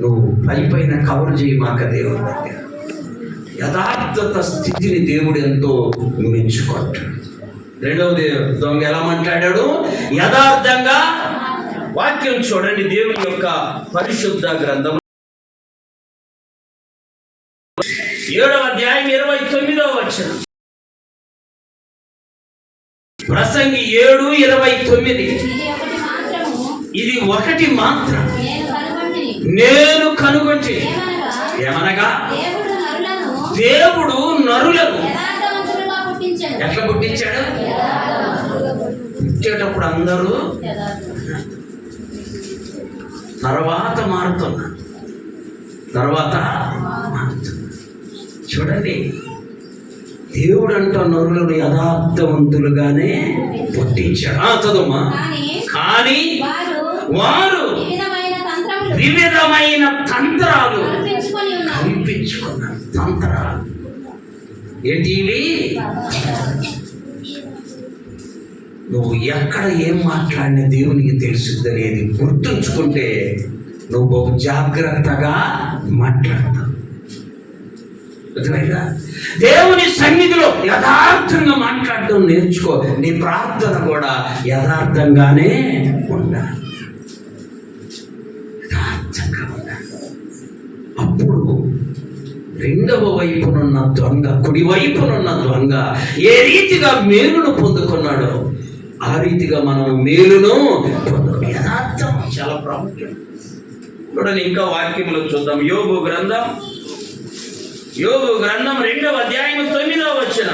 నువ్వు పై పైన కవర్ చేయమాక దేవుని దగ్గర. యథార్థత స్థితిని దేవుడు ఎంతో మెచ్చుకుంటాడు రెండవది దొంగ ఎలా మాట్లాడాడు? యథార్థంగా వాక్యం చూడండి దేవుని యొక్క పరిశుద్ధ గ్రంథం. ఏడవ అధ్యాయం ఇరవై తొమ్మిదవ వచ్చిన ప్రసంగి ఏడు ఇరవై తొమ్మిది. ఇది ఒకటి మాత్రం నేను కనుగొంటే. ఏమనగా? దేవుడు నరులను ఎట్లా పుట్టించాడు? పుట్టేటప్పుడు అందరూ. తర్వాత మారుతున్నారు. తర్వాత చూడండి. దేవుడు అంట నరులను యథార్థవంతులుగానే పుట్టించాడు. ఆ చదువుమా? కానీ వారు వివిధమైన తంత్రాలు తంత్రాలు. ఏంటి నువ్వు ఎక్కడ ఏం మాట్లాడిన దేవునికి తెలుస్తుంది అనేది గుర్తుంచుకుంటే నువ్వు బహు జాగ్రత్తగా మాట్లాడతావు. అర్థమైందా? దేవుని సన్నిధిలో యథార్థంగా మాట్లాడటం నేర్చుకో. నీ ప్రార్థన కూడా యథార్థంగానే ఉండాలి. రెండవ వైపునున్న దొంగ కుడి వైపునున్న దొంగ ఏ రీతిగా మేలును పొందుకున్నాడో ఆ రీతిగా మనం మేలును యథార్థం చాలా ప్రాముఖ్యం. చూడండి ఇంకా వాక్యములు చూద్దాం. యోగు గ్రంథం యోగు గ్రంథం రెండవ అధ్యాయం తొమ్మిదవ వచ్చిన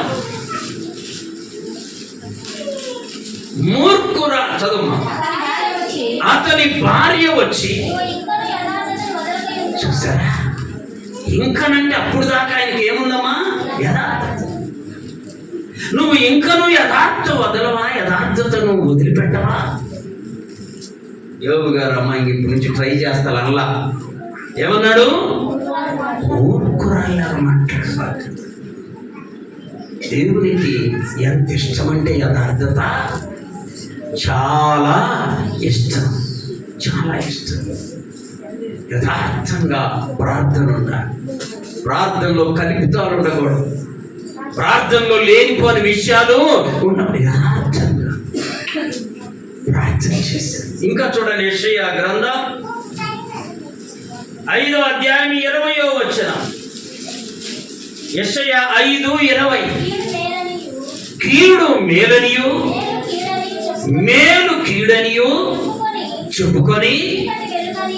మూర్ఖుర చదువు అతని భార్య వచ్చి. చూసారా? ఇంకనంటే అప్పుడు దాకా ఆయనకి ఏముందమ్మా? యథార్థత. నువ్వు ఇంకను యథార్థ వదలవా? యథార్థతను వదిలిపెట్టవా? యోగు గారు అమ్మ ఇంక ఇప్పటి నుంచి ట్రై చేస్తాను అల్లా ఏమన్నాడు? మూర్ఖురాళ్ళగా దేవునికి ఎంత ఇష్టమంటే యథార్థత? చాలా ఇష్టం. చాలా ఇష్టం. యథార్థంగా ప్రార్థన ఉండాలి. ప్రార్థనలో కల్పితాలు ఉండకూడదు. ప్రార్థనలో లేనిపోని విషయాలు ప్రార్థన చేశారు ఇంకా చూడండి యెషయా గ్రంథం ఐదో అధ్యాయం ఇరవయో వచ్చిన యెషయ ఐదు ఇరవై. కీడు మేలనియు, మేలు కీడనియు చెప్పుకొని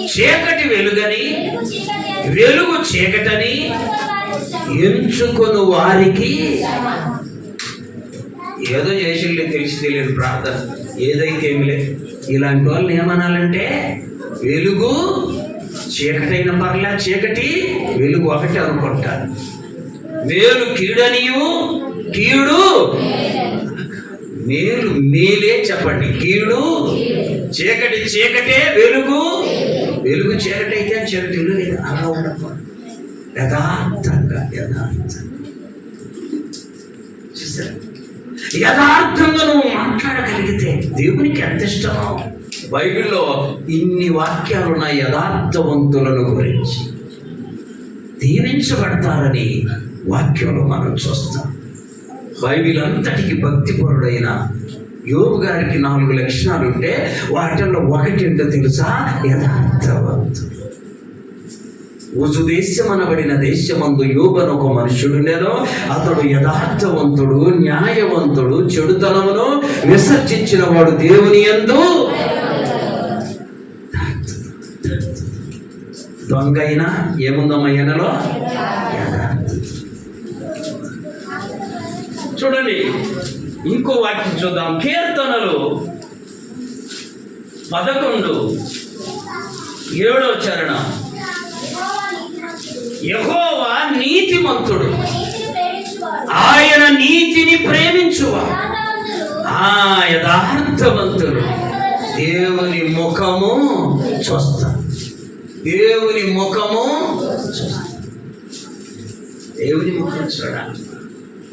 చీకటి వెలుగని, వెలుగు చీకటని వెలుగు చీకటని ఎంచుకొని వారికి. ఏదో చేసిండే తెలిసి తెలియదు ప్రార్థన. ఏదైతే ఏమి లేదు ఇలాంటి వాళ్ళని ఏమనాలంటే వెలుగు చీకటైన పర్లే చీకటి వెలుగు ఒకటి అనుకుంటారు మేలు కీడనియు కీడు మేలు మేలే చెప్పండి. కీడు చీకటి చీకటే వెలుగు వెలుగు చీకటి అని చీకటి వెలుగు అలా ఉండకూడదు యథార్థంగా యథార్థంగా. చూసారా? యథార్థంగా నువ్వు మాట్లాడగలిగితే దేవునికి ఎంత ఇష్టమో. బైబిల్లో ఇన్ని వాక్యాలు ఉన్నాయి యథార్థవంతులను గురించి. దీవించబడతారని వాక్యంలో మనం చూస్తాం. బైబిల్ అంతటికి భక్తిపరుడైన యోగు గారికి నాలుగు లక్షణాలు ఉంటే వాటిల్లో ఒకటి ఏంటో తెలుసా? యథార్థవంతుడు. ఉజు దేశమనబడిన దేశమందు యోగను ఒక మనుషుడుండెను అతడు యథార్థవంతుడు న్యాయవంతుడు చెడుతనమును విసర్జించిన వాడు దేవుని యందు. దొంగ అయినా ఏముందమ్మా ఎనలో చూడండి ఇంకో వాక్యం చూద్దాం కీర్తనలు పదకొండు. ఏడో చరణం. యహోవా నీతిమంతుడు. ఆయన నీతిని ప్రేమించువా ఆ యథార్థవంతుడు. దేవుని ముఖము చూస్తారు దేవుని ముఖము చూస్తారు దేవుని ముఖం చూడాలి.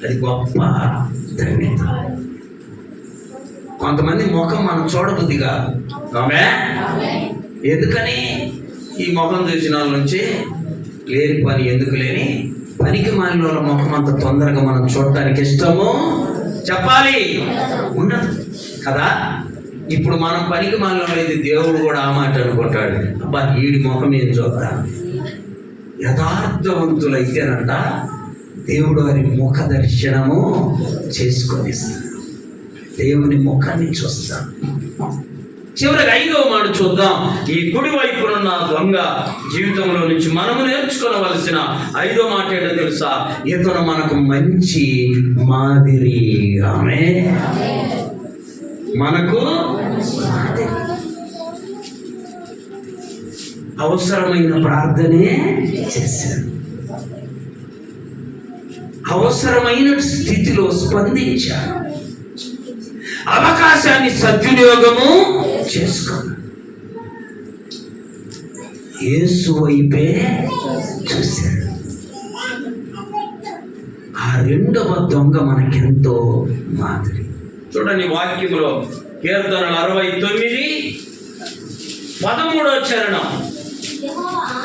అది గొప్ప ధన్యత కొంతమంది ముఖం మనం చూడబుద్ది కాదు ఆమె? ఎందుకని? ఈ ముఖం చూసిన వాళ్ళ నుంచి లేని పని ఎందుకు లేని? పనికి మాలిన వాళ్ళ ముఖం అంత తొందరగా మనం చూడటానికి ఇష్టము? చెప్పాలి. ఉండదు. కదా? ఇప్పుడు మనం పనికి మాలిన వాళ్ళైతే దేవుడు కూడా ఆ మాట అనుకుంటాడు. అబ్బా వీడి ముఖం ఏం చూద్దాం? యథార్థవంతులైతేనంట దేవుడు వారి ముఖ దర్శనము చేసుకొని దేవుని ముఖాన్ని చూస్తాం చివరికి ఐదవ మాట చూద్దాం. ఈ కుడి వైపునున్న దొంగ జీవితంలో నుంచి మనము నేర్చుకోవలసిన ఐదో మాట ఏంటో తెలుసా? ఇతను మనకు మంచి మాదిరి. ఆమె మనకు అవసరమైన ప్రార్థనే చేశాను అవసరమైన స్థితిలో స్పందించాడు అవకాశాన్ని సద్వినియోగము చేసుకున్నాడు యేసు వైపే చూశాడు ఆ రెండవ దొంగ మనకెంతో మాదిరి. చూడండి వాక్యంలో కీర్తనలు అరవై తొమ్మిది పదమూడవ చరణం.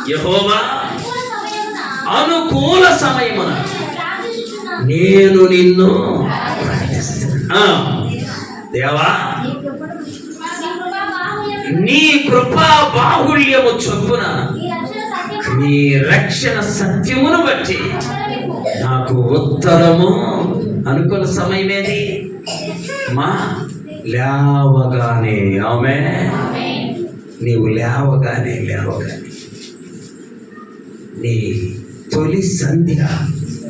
యహోవా అనుకూల సమయమున నేను నిన్ను దేవా నీ కృపా బాహుళ్యము చొప్పున నీ రక్షణ సత్యమును బట్టి నాకు ఉత్తరము అనుకూల సమయమేది? మా లేవగానే ఆమె నీవు లేవగానే లేవగానే. నీ తొలి సంధ్య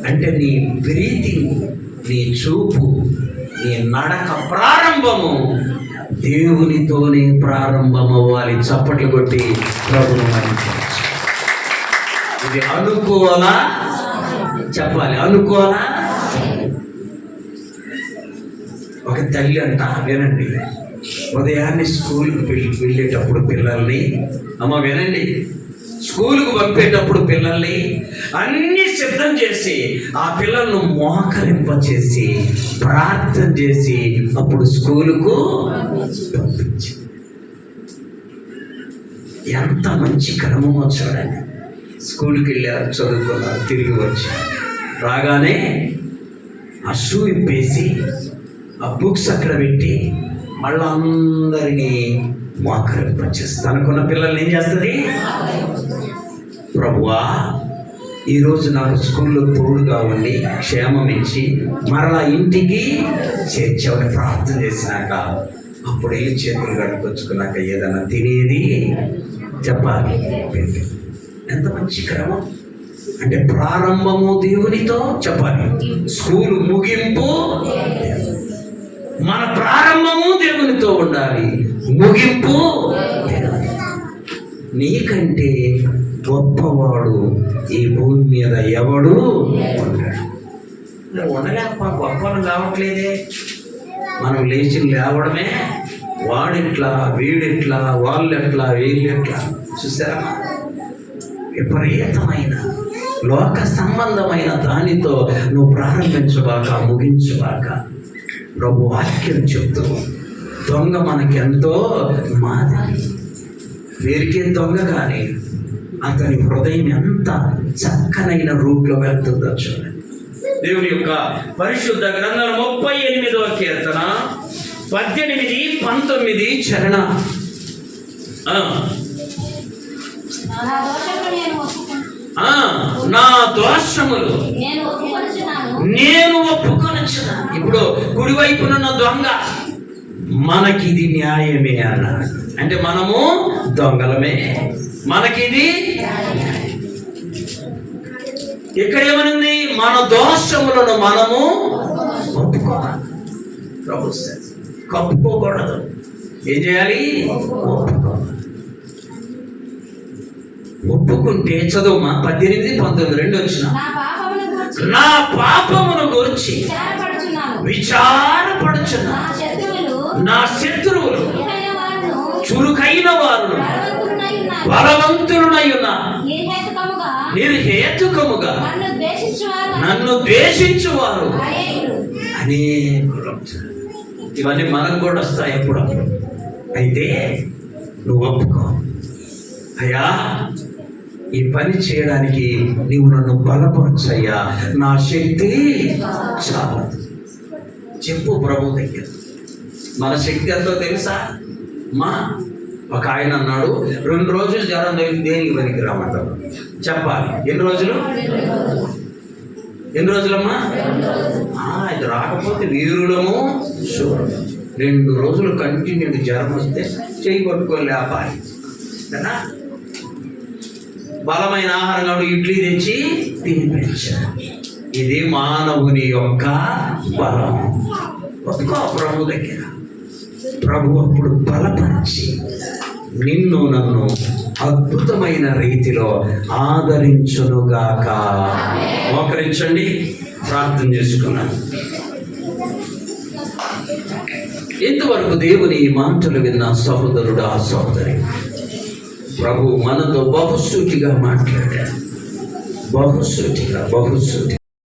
అంటే నీ బ్రీతింగ్ నీ చూపు నీ నడక ప్రారంభము దేవునితోనే ప్రారంభమవ్వాలి. చప్పట్లు కొట్టి ప్రభును మరించవచ్చు ఇది అనుకోవాలా? చెప్పాలి. అనుకోవాలా? ఒక తల్లి అంట వినండి. ఉదయాన్నే స్కూల్కి వెళ్ళి వెళ్ళేటప్పుడు పిల్లల్ని అమ్మ వినండి. స్కూల్కి పంపేటప్పుడు పిల్లల్ని అన్ని సిద్ధం చేసి ఆ పిల్లలను మోకరింప చేసి ప్రార్థన చేసి అప్పుడు స్కూలుకు పంపించి. ఎంత మంచి క్రమమో చూడండి స్కూల్కి వెళ్ళారు చదువుకున్నారు తిరిగి వచ్చి రాగానే ఆ షూ ఇప్పేసి ఆ బుక్స్ అక్కడ పెట్టి మళ్ళా అందరినీ మోకరింపచేస్తుంది అనుకున్న పిల్లల్ని ఏం చేస్తుంది? ప్రభువా ఈరోజు నాకు స్కూల్లో తోడుగా ఉండి క్షేమం ఇచ్చి మరలా ఇంటికి చేర్చవని ప్రార్థన చేసినాక అప్పుడు వెళ్ళి చేతులు కడుకొచ్చుకున్నాక ఏదైనా తినేది? చెప్పాలి. ఎంత మంచి క్రమం. అంటే ప్రారంభము దేవునితో చెప్పాలి. స్కూల్ ముగింపు మన ప్రారంభము దేవునితో ఉండాలి. ముగింపు. నీకంటే గొప్పవాడు ఈ భూమి మీద ఎవడు ఉండడు. నువ్వు ఉండలేక గొప్పలు కావట్లేదే మనం లేచి లేవడమే వాడిట్లా వీడిట్లా వాళ్ళు ఎట్లా వీళ్ళు ఎట్లా చూసారా? విపరీతమైన లోక సంబంధమైన దానితో నువ్వు ప్రారంభించబాక ముగించబాక ప్రభు వాక్యం చెప్తూ దొంగ మనకెంతో మాదాలి. వీరికి దొంగ కానీ అతని హృదయం ఎంత చక్కనైన రూట్లో వెళ్తుందో చూడండి. దేవుని యొక్క పరిశుద్ధ గ్రంథం ముప్పై ఎనిమిదవ కీర్తన పద్దెనిమిది పంతొమ్మిది చరణ. ఆ, నా దోషములు నేను ఒప్పుకుంటున్నాను. ఆ, నా దోషములు. నేను ఒప్పుకొనుచున్నాను. నేను ఒప్పుకొనొచ్చిన ఇప్పుడు కుడివైపునున్న దొంగ. మనకిది న్యాయమే అన్నాడు. అంటే మనము దొంగలమే. మనకిది ఇక్కడ ఏమనుంది? మన దోషములను మనము ఒప్పుకోవాలి. ప్రభు says, కప్పుకోకూడదు. ఏం చేయాలి? ఒప్పుకుంటే చదువుమా? పద్దెనిమిది పంతొమ్మిది రెండు వచ్చిన? నా పాపమును గూర్చి. విచారపడుచున్నా. నా శత్రువులు చురుకైన వారు ఉన్న నిర్హేతుకముగా నిర్హేతుకముగా. నన్ను ద్వేషించువారు. అనేకులు. అనేకులు ఇవన్నీ మనకు కూడా వస్తాయి ఎప్పుడప్పుడు. అయితే నువ్వు ఒప్పుకో. అయ్యా ఈ పని చేయడానికి నీవు నన్ను బలపరచయ్యా. నా శక్తి చాలు. చెప్పు ప్రభు దగ్గర. మన శక్తి ఎంతో తెలుసా? మా ఒక ఆయన అన్నాడు రెండు రోజులు జ్వరం దేనికి పనికి రామంటారు చెప్పాలి. ఎన్ని రోజులు? ఎన్ని రోజులమ్మా? ఇది రాకపోతే వీరుడము శూరులు. రెండు రోజులు కంటిన్యూ జ్వరం వస్తే చేయి పట్టుకొని లేపాలి. కదా? బలమైన ఆహారం కాబట్టి ఇడ్లీ తెచ్చి తినిపించారు ఇది మానవుని యొక్క బలం. ఒక్క ప్రభు దగ్గర. ప్రభు అప్పుడు బలపరిచి నిన్ను నన్ను అద్భుతమైన రీతిలో ఆదరించునుగాక. మోకరించండి. ప్రార్థన చేసుకున్నాను. ఇంతవరకు దేవుని ఈ మాటలు విన్న సహోదరుడు ఆ సహోదరి ప్రభు మనతో బహుసూటిగా మాట్లాడారు. బహుసూటిగా బహుసూటి